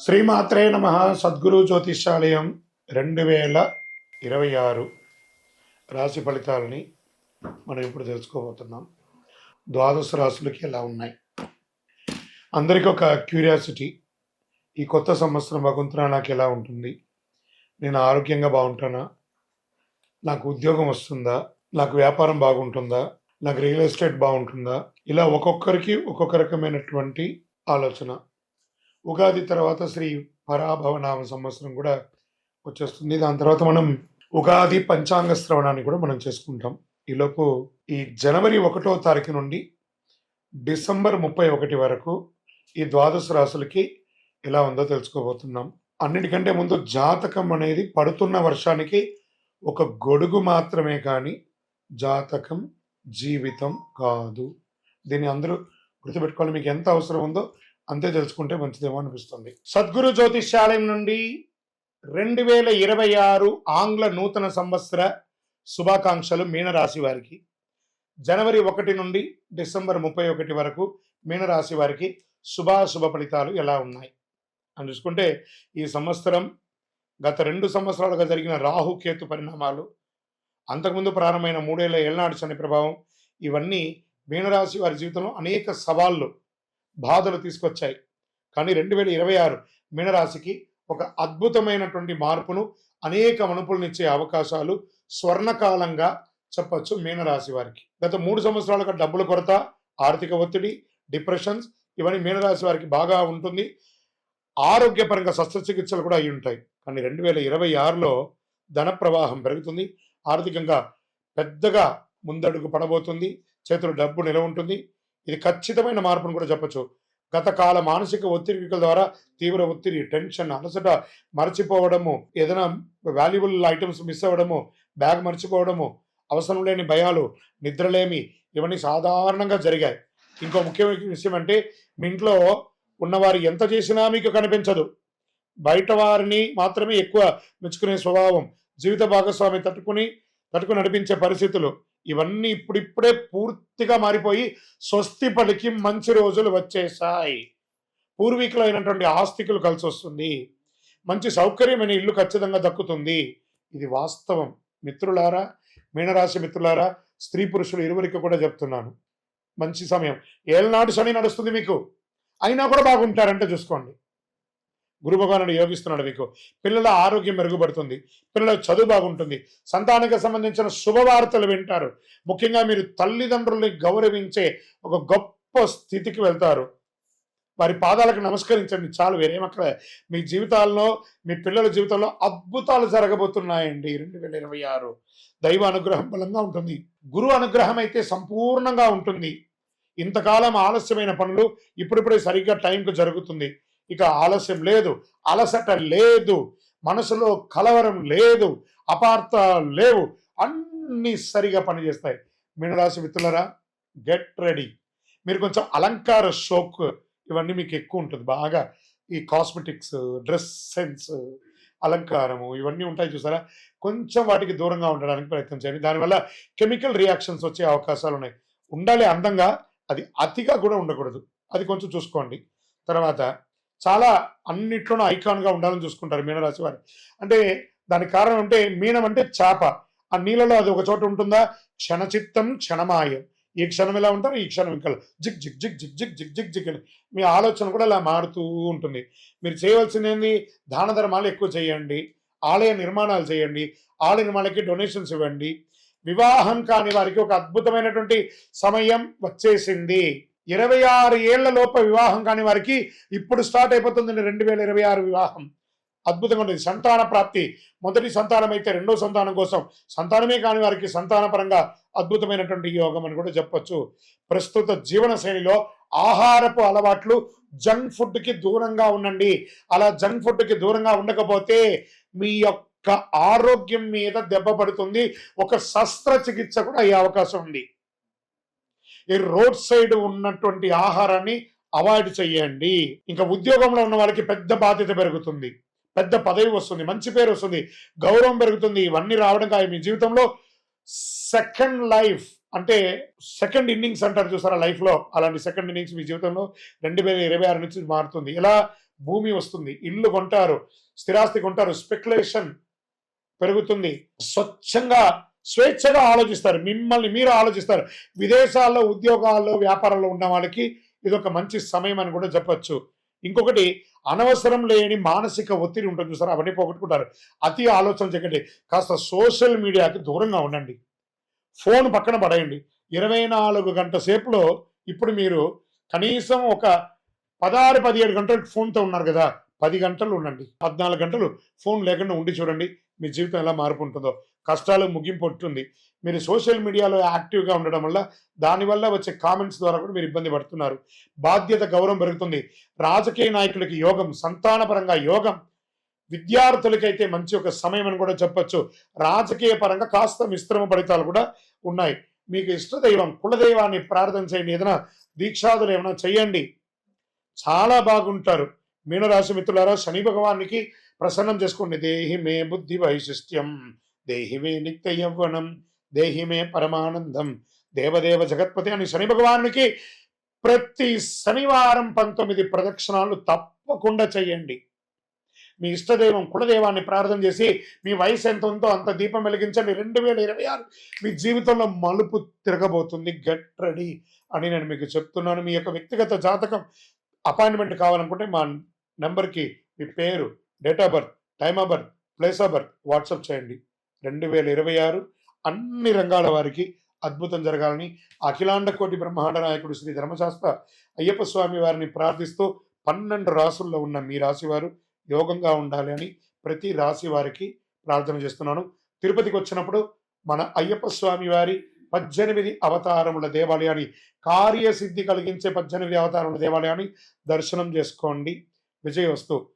శ్రీమాత్రే నమ. సద్గురు జ్యోతిష్యాలయం రెండు వేల ఇరవై ఆరు రాశి ఫలితాలని మనం ఇప్పుడు తెలుసుకోబోతున్నాం. ద్వాదశ రాశులకి ఎలా ఉన్నాయి? అందరికీ ఒక క్యూరియాసిటీ ఈ కొత్త సంవత్సరం భగవంతున నాకు ఎలా ఉంటుంది? నేను ఆరోగ్యంగా బాగుంటానా? నాకు ఉద్యోగం వస్తుందా? నాకు వ్యాపారం బాగుంటుందా? నాకు రియల్ ఎస్టేట్ బాగుంటుందా? ఇలా ఒక్కొక్కరికి ఒక్కొక్క రకమైనటువంటి ఆలోచన. ఉగాది తర్వాత శ్రీ పరాభవనామ సంవత్సరం కూడా వచ్చేస్తుంది. దాని తర్వాత మనం ఉగాది పంచాంగ శ్రవణాన్ని కూడా మనం చేసుకుంటాం. ఈలోపు ఈ జనవరి ఒకటో తారీఖు నుండి డిసెంబర్ ముప్పై ఒకటి వరకు ఈ ద్వాదశ రాశులకి ఎలా ఉందో తెలుసుకోబోతున్నాం. అన్నిటికంటే ముందు జాతకం అనేది పడుతున్న వర్షానికి ఒక గొడుగు మాత్రమే కానీ జాతకం జీవితం కాదు. దీన్ని అందరూ గుర్తుపెట్టుకోవాలి. మీకు ఎంత అవసరం ఉందో అంతే తెలుసుకుంటే మంచిదేమో అనిపిస్తుంది. సద్గురు జ్యోతిష్యాలయం నుండి రెండు వేల ఇరవై ఆరు ఆంగ్ల నూతన సంవత్సర శుభాకాంక్షలు మీనరాశి వారికి. జనవరి ఒకటి నుండి డిసెంబర్ ముప్పై ఒకటి వరకు మీనరాశి వారికి శుభాశుభ ఫలితాలు ఎలా ఉన్నాయి? అని చూసుకుంటే ఈ సంవత్సరం గత రెండు సంవత్సరాలుగా జరిగిన రాహు కేతు పరిణామాలు అంతకుముందు ప్రారంభమైన మూడేళ్ళ ఏళ్నాడు శని ప్రభావం ఇవన్నీ మీనరాశి వారి జీవితంలో అనేక సవాళ్ళు బాధలు తీసుకొచ్చాయి. కానీ రెండు వేల ఇరవై ఆరు మీనరాశికి ఒక అద్భుతమైనటువంటి మార్పును అనేక మనుపులనిచ్చే అవకాశాలు స్వర్ణకాలంగా చెప్పచ్చు మీనరాశి వారికి. గత మూడు సంవత్సరాలుగా డబ్బుల కొరత ఆర్థిక ఒత్తిడి డిప్రెషన్స్ ఇవన్నీ మీనరాశి వారికి బాగా ఉంటుంది. ఆరోగ్యపరంగా శస్త్రచికిత్సలు కూడా అయి ఉంటాయి. కానీ రెండు వేల ఇరవై ఆరులో ధన ప్రవాహం పెరుగుతుంది. ఆర్థికంగా పెద్దగా ముందడుగు పడబోతుంది. చేతులు డబ్బు నిలవ ఉంటుంది. ఇది ఖచ్చితమైన మార్పును కూడా చెప్పొచ్చు. గత కాల మానసిక ఒత్తిడికల ద్వారా తీవ్ర ఒత్తిడి టెన్షన్ అలసట మర్చిపోవడము ఏదైనా వాల్యుబుల్ ఐటమ్స్ మిస్ అవ్వడము బ్యాగ్ మర్చిపోవడము అవసరం లేని భయాలు నిద్రలేమి ఇవన్నీ సాధారణంగా జరిగాయి. ఇంకో ముఖ్యమైన విషయం అంటే మీ ఇంట్లో ఉన్నవారు ఎంత చేసినా మీకు కనిపించదు. బయట వారిని మాత్రమే ఎక్కువ మెచ్చుకునే స్వభావం జీవిత భాగస్వామి తట్టుకుని తట్టుకుని నడిపించే పరిస్థితులు. ఇవన్నీ ఇప్పుడిప్పుడే పూర్తిగా మారిపోయి స్వస్తి పలికి మంచి రోజులు వచ్చేసాయి పూర్వీకులైనటువంటి ఆస్తికులు కలిసి వస్తుంది మంచి సౌకర్యమైన ఇల్లు ఖచ్చితంగా దక్కుతుంది. ఇది వాస్తవం. మిత్రులారా మీనరాశి మిత్రులారా స్త్రీ పురుషులు ఇరువురికి కూడా చెప్తున్నాను. మంచి సమయం. ఏళ్ళనాడు శని నడుస్తుంది మీకు. అయినా కూడా బాగుంటారంటే చూసుకోండి. గురు భగవానుడు యోగిస్తున్నాడు మీకు. పిల్లల ఆరోగ్యం మెరుగుపడుతుంది. పిల్లల చదువు బాగుంటుంది. సంతానానికి సంబంధించిన శుభవార్తలు వింటారు. ముఖ్యంగా మీరు తల్లిదండ్రుల్ని గౌరవించే ఒక గొప్ప స్థితికి వెళ్తారు. వారి పాదాలకు నమస్కరించండి. చాలు వేరేమక్కడ మీ జీవితాల్లో మీ పిల్లల జీవితంలో అద్భుతాలు జరగబోతున్నాయండి. రెండు వేల ఇరవై ఆరు. దైవ అనుగ్రహం బలంగా ఉంటుంది. గురు అనుగ్రహం అయితే సంపూర్ణంగా ఉంటుంది. ఇంతకాలం ఆలస్యమైన పనులు ఇప్పుడిప్పుడే సరిగ్గా టైంకు జరుగుతుంది. ఇక ఆలస్యం లేదు అలసట లేదు మనసులో కలవరం లేదు అపార్థ లేవు అన్ని సరిగా పనిచేస్తాయి. మీనరాశి మిత్రులరా గెట్ రెడీ మీరు కొంచెం అలంకార షోక్ ఇవన్నీ మీకు ఎక్కువ ఉంటుంది. బాగా ఈ కాస్మెటిక్స్ డ్రెస్ సెన్స్ అలంకారము ఇవన్నీ ఉంటాయి చూసారా? కొంచెం వాటికి దూరంగా ఉండడానికి ప్రయత్నం చేయండి. దానివల్ల కెమికల్ రియాక్షన్స్ వచ్చే అవకాశాలు ఉన్నాయి. ఉండాలి అందంగా అది అతిగా కూడా ఉండకూడదు. అది కొంచెం చూసుకోండి. తర్వాత చాలా అన్నిట్లోనూ ఐకాన్గా ఉండాలని చూసుకుంటారు మీనరాశి వారు. అంటే దానికి కారణం అంటే మీనం అంటే చేప. ఆ నీళ్ళలో అది ఒక చోట ఉంటుందా? క్షణచిత్తం క్షణమాయం. ఈ క్షణం ఎలా ఉంటారు? ఈ క్షణం ఇంకా జిగ్ జిగ్ జిగ్ జిగ్ జిగ్ జిగ్ జిగ్ జిగ్ అని మీ ఆలోచన కూడా ఇలా మారుతూ ఉంటుంది. మీరు చేయవలసింది ఏంది దాన ధర్మాలు ఎక్కువ చేయండి. ఆలయ నిర్మాణాలు చేయండి. ఆలయ నిర్మాణాలకి డొనేషన్స్ ఇవ్వండి. వివాహం కాని వారికి ఒక అద్భుతమైనటువంటి సమయం వచ్చేసింది. ఇరవై ఆరు ఏళ్ళ లోప వివాహం కాని వారికి ఇప్పుడు స్టార్ట్ అయిపోతుంది రెండు వేల ఇరవై ఆరు వివాహం. అద్భుతంగా ఉంటుంది. సంతాన ప్రాప్తి. మొదటి సంతానం అయితే రెండో సంతానం కోసం సంతానమే కాని వారికి సంతానపరంగా అద్భుతమైనటువంటి యోగం అని కూడా చెప్పొచ్చు. ప్రస్తుత జీవన శైలిలో ఆహారపు అలవాట్లు జంక్ ఫుడ్కి దూరంగా ఉండండి. అలా జంక్ ఫుడ్కి దూరంగా ఉండకపోతే మీ యొక్క ఆరోగ్యం మీద దెబ్బ పడుతుంది. ఒక శస్త్రచికిత్స కూడా అయ్యే అవకాశం ఉంది. ఈ రోడ్ సైడ్ ఉన్నటువంటి ఆహారాన్ని అవాయిడ్ చేయండి. ఇంకా ఉద్యోగంలో ఉన్న వాళ్ళకి పెద్ద బాధ్యత పెరుగుతుంది. పెద్ద పదవి వస్తుంది మంచి పేరు వస్తుంది గౌరవం పెరుగుతుంది. ఇవన్నీ రావడం కాదు మీ జీవితంలో సెకండ్ లైఫ్ అంటే సెకండ్ ఇన్నింగ్స్ అంటారు చూసారా లైఫ్లో? అలాంటి సెకండ్ ఇన్నింగ్స్ మీ జీవితంలో రెండు వేల ఇరవై ఆరు నుంచి మారుతుంది. ఎలా భూమి వస్తుంది ఇల్లు కొంటారు స్థిరాస్తి కొంటారు స్పెక్యులేషన్ పెరుగుతుంది. స్వచ్ఛంగా స్వేచ్ఛగా ఆలోచిస్తారు. మిమ్మల్ని మీరు ఆలోచిస్తారు. విదేశాల్లో ఉద్యోగాల్లో వ్యాపారాల్లో ఉన్న వాళ్ళకి ఇది ఒక మంచి సమయం అని కూడా చెప్పచ్చు. ఇంకొకటి అనవసరం లేని మానసిక ఒత్తిడి ఉంటుంది చూసారు? అవన్నీ పోగొట్టుకుంటారు. అతి ఆలోచన చేయకండి. కాస్త సోషల్ మీడియాకి దూరంగా ఉండండి. ఫోన్ పక్కన పడేయండి. ఇరవై నాలుగు గంట సేపులో ఇప్పుడు మీరు కనీసం ఒక పదహారు పదిహేడు గంటలు ఫోన్తో ఉన్నారు కదా? పది గంటలు ఉండండి. పద్నాలుగు గంటలు ఫోన్ లేకుండా ఉండి చూడండి మీ జీవితం ఎలా మార్పు ఉంటుందో. కష్టాలు ముగింపు ఉంటుంది. మీరు సోషల్ మీడియాలో యాక్టివ్గా ఉండడం వల్ల దానివల్ల వచ్చే కామెంట్స్ ద్వారా కూడా మీరు ఇబ్బంది పడుతున్నారు. బాధ్యత గౌరవం పెరుగుతుంది. రాజకీయ నాయకులకి యోగం సంతానపరంగా యోగం. విద్యార్థులకైతే మంచి ఒక సమయం అని కూడా చెప్పచ్చు. రాజకీయ పరంగా కాస్త మిశ్రమ ఫలితాలు కూడా ఉన్నాయి. మీకు ఇష్టదైవం కులదైవాన్ని ప్రార్థన చేయండి. ఏదైనా దీక్షాదులు ఏమైనా చేయండి. చాలా బాగుంటారు. మీనరాశి మిత్రులారా శని భగవానికి ప్రసన్నం చేసుకోండి. దేహి మే బుద్ధి వైశిష్ట్యం. దేహిమే నిత్య యవ్వనం దేహిమే పరమానందం. దేవదేవ జగత్పతి అని శని భగవానునికి ప్రతి శనివారం పంతొమ్మిది ప్రదక్షిణాలు తప్పకుండా చేయండి. మీ ఇష్టదైవం కులదైవాన్ని ప్రార్థన చేసి మీ వయసు ఎంత ఉందో అంత దీపం వెలిగించండి. రెండు వేల ఇరవై ఆరు మీ జీవితంలో మలుపు తిరగబోతుంది గట్రడి రెడీ అని నేను మీకు చెప్తున్నాను. మీ యొక్క వ్యక్తిగత జాతకం అపాయింట్మెంట్ కావాలనుకుంటే మా నెంబర్కి మీ పేరు date of birth time of birth place of birth WhatsApp చేయండి. రెండు వేల ఇరవై ఆరు అన్ని రంగాల వారికి అద్భుతం జరగాలని అఖిలాండ కోటి బ్రహ్మాండ నాయకుడు శ్రీ ధర్మశాస్త్ర అయ్యప్ప స్వామి వారిని ప్రార్థిస్తూ పన్నెండు రాసుల్లో ఉన్న మీ రాశివారు యోగంగా ఉండాలి అని ప్రతి రాశి వారికి ప్రార్థన చేస్తున్నాను. తిరుపతికి వచ్చినప్పుడు మన అయ్యప్ప స్వామి వారి పద్దెనిమిది అవతారముల దేవాలయాన్ని కార్యసిద్ధి కలిగించే పద్దెనిమిది అవతారముల దేవాలయాన్ని దర్శనం చేసుకోండి. విజయవస్తు.